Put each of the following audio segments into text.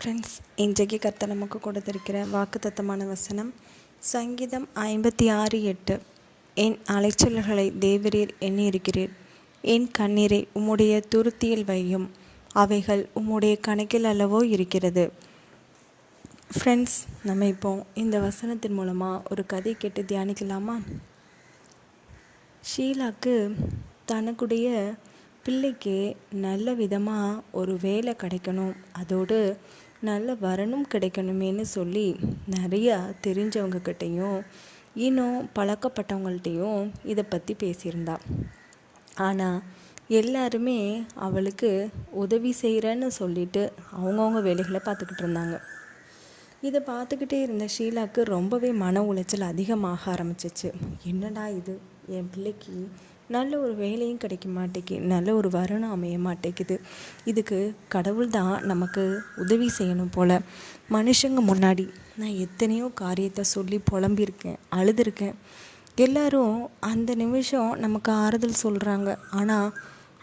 Friends இன்றைக்கு கர்த்தர் நமக்கு கொடுத்திருக்கிற வாக்குத்தத்தமான வசனம் சங்கீதம் ஐம்பத்தி ஆறு எட்டு. என் அலைச்சல்களை தேவரீர் எண்ணியிருக்கிறீர். என் கண்ணீரை உம்முடைய துருத்தியில் வையும். அவைகள் உம்முடைய கணக்கில் அல்லவோ இருக்கிறது. ஃப்ரெண்ட்ஸ் நம்ம இப்போ இந்த வசனத்தின் மூலமாக ஒரு கதை கேட்டு தியானிக்கலாமா? ஷீலாக்கு தனக்குடைய பிள்ளைக்கு நல்ல விதமாக ஒரு வேலை கிடைக்கணும். அதோடு நல்ல வரனும் கிடைக்கணுமேனு சொல்லி நிறையா தெரிஞ்சவங்கக்கிட்டேயும் இன்னும் பழக்கப்பட்டவங்கள்ட்டையும் இதை பற்றி பேசியிருந்தா. ஆனால் எல்லாருமே அவளுக்கு உதவி செய்கிறேன்னு சொல்லிட்டு அவங்கவுங்க வேலைகளை பார்த்துக்கிட்டு இருந்தாங்க. இதை பார்த்துக்கிட்டே இருந்த ஷீலாவுக்கு ரொம்பவே மன உளைச்சல் அதிகமாக ஆரம்பிச்சிச்சு. என்னடா இது? என் பிள்ளைக்கு நல்ல ஒரு வேலையும் கிடைக்க மாட்டேங்குது நல்ல ஒரு வருணம் அமைய மாட்டேங்குது இதுக்கு கடவுள் தான் நமக்கு உதவி செய்யணும் போல். மனுஷங்க முன்னாடி நான் எத்தனையோ காரியத்தை சொல்லி புலம்பியிருக்கேன் அழுதுருக்கேன். எல்லாரும் அந்த நிமிஷம் நமக்கு ஆறுதல் சொல்கிறாங்க ஆனால்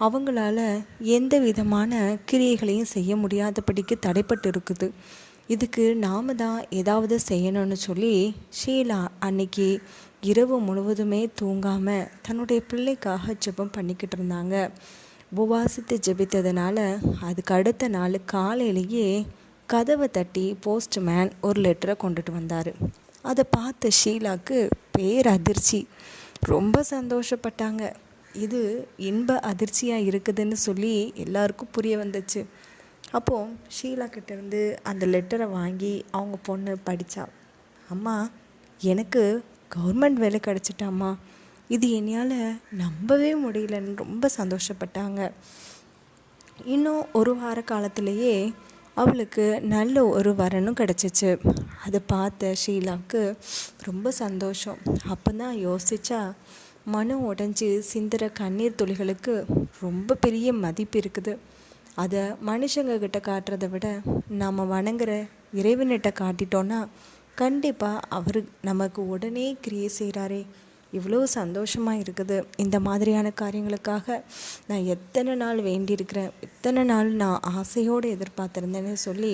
அவங்களால எந்த விதமான கிரியைகளையும் செய்ய முடியாதபடிக்கு தடைப்பட்டு இருக்குது. இதுக்கு நாம் தான் ஏதாவது செய்யணும்னு சொல்லி ஷீலா அன்னைக்கு இரவு முழுவதுமே தூங்காமல் தன்னுடைய பிள்ளைக்காக ஜெபம் பண்ணிக்கிட்டு இருந்தாங்க. உபவாசித்து ஜெபித்ததுனால அதுக்கு அடுத்த நாள் காலையிலேயே கதவை தட்டி போஸ்ட்மேன் ஒரு லெட்டரை கொண்டுட்டு வந்தார். அதை பார்த்த ஷீலாக்கு பேர் அதிர்ச்சி ரொம்ப சந்தோஷப்பட்டாங்க. இது இன்ப அதிர்ச்சியாக இருக்குதுன்னு சொல்லி எல்லாருக்கும் புரிய வந்துச்சு. அப்போது ஷீலா கிட்டேருந்து அந்த லெட்டரை வாங்கி அவங்க பொண்ணு படித்தா அம்மா எனக்கு கவர்மெண்ட் வேலை கிடச்சிட்டாம்மா இது என்னையால் நம்பவே முடியலன்னு ரொம்ப சந்தோஷப்பட்டாங்க. இன்னும் ஒரு வார காலத்திலேயே அவளுக்கு நல்ல ஒரு வரனும் கிடச்சிச்சு. அதை பார்த்த ஷீலாவுக்கு ரொம்ப சந்தோஷம். அப்போ தான் யோசிச்சா மனம் உடஞ்சி சிந்துற கண்ணீர் துளிகளுக்கு ரொம்ப பெரிய மதிப்பு இருக்குது. அதை மனுஷங்க கிட்ட காட்டுறதை விட நாம் வணங்குற இறைவனிட்ட காட்டிட்டோன்னா கண்டிப்பாக அவர் நமக்கு உடனே கிரியை செய்கிறாரே இவ்வளோ சந்தோஷமாக இருக்குது. இந்த மாதிரியான காரியங்களுக்காக நான் எத்தனை நாள் வேண்டியிருக்கிறேன். எத்தனை நாள் நான் ஆசையோடு எதிர்பார்த்துருந்தேன்னு சொல்லி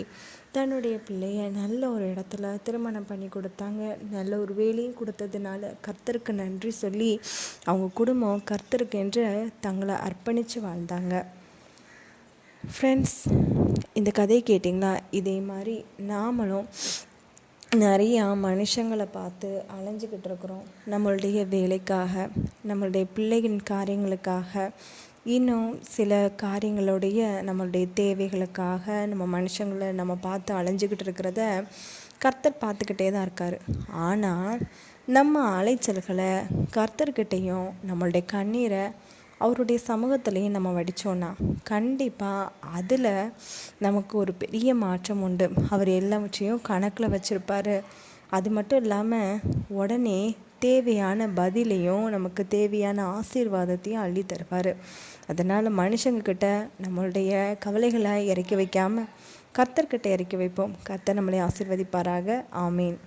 தன்னுடைய பிள்ளைய நல்ல ஒரு இடத்துல திருமணம் பண்ணி கொடுத்தாங்க. நல்ல ஒரு வேலையும் கொடுத்ததுனால கர்த்தருக்கு நன்றி சொல்லி அவங்க குடும்பம் கர்த்தருக்கு என்று தங்களை அர்ப்பணித்து வாழ்ந்தாங்க. ஃப்ரெண்ட்ஸ் இந்த கதையை கேட்டிங்களா இதே மாதிரி நாமளும் நிறையா மனுஷங்களை பார்த்து அலைஞ்சிக்கிட்டு இருக்கிறோம். நம்மளுடைய வேலைக்காக நம்மளுடைய பிள்ளைகளின் காரியங்களுக்காக இன்னும் சில காரியங்களுடைய நம்மளுடைய தேவைகளுக்காக நம்ம மனுஷங்களை நம்ம பார்த்து அலைஞ்சிக்கிட்டு இருக்கிறத கர்த்தர் பார்த்துக்கிட்டே தான் இருக்கார். ஆனால் நம்ம அலைச்சல்களை கர்த்தர்கிட்டையும் நம்மளுடைய கண்ணீரை அவருடைய சமூகத்திலையும் நம்ம வடித்தோன்னா கண்டிப்பாக அதில் நமக்கு ஒரு பெரிய மாற்றம் உண்டு. அவர் எல்லாவற்றையும் கணக்கில் வச்சுருப்பார். அது மட்டும் இல்லாமல் உடனே தேவையான பதிலையும் நமக்கு தேவையான ஆசீர்வாதத்தையும் அள்ளி தருவார். அதனால் மனுஷங்கக்கிட்ட நம்மளுடைய கவலைகளை இறக்கி வைக்காமல் கர்த்தர்கிட்ட இறக்கி வைப்போம். கர்த்தர் நம்மளை ஆசீர்வதிப்பாராக. ஆமீன்.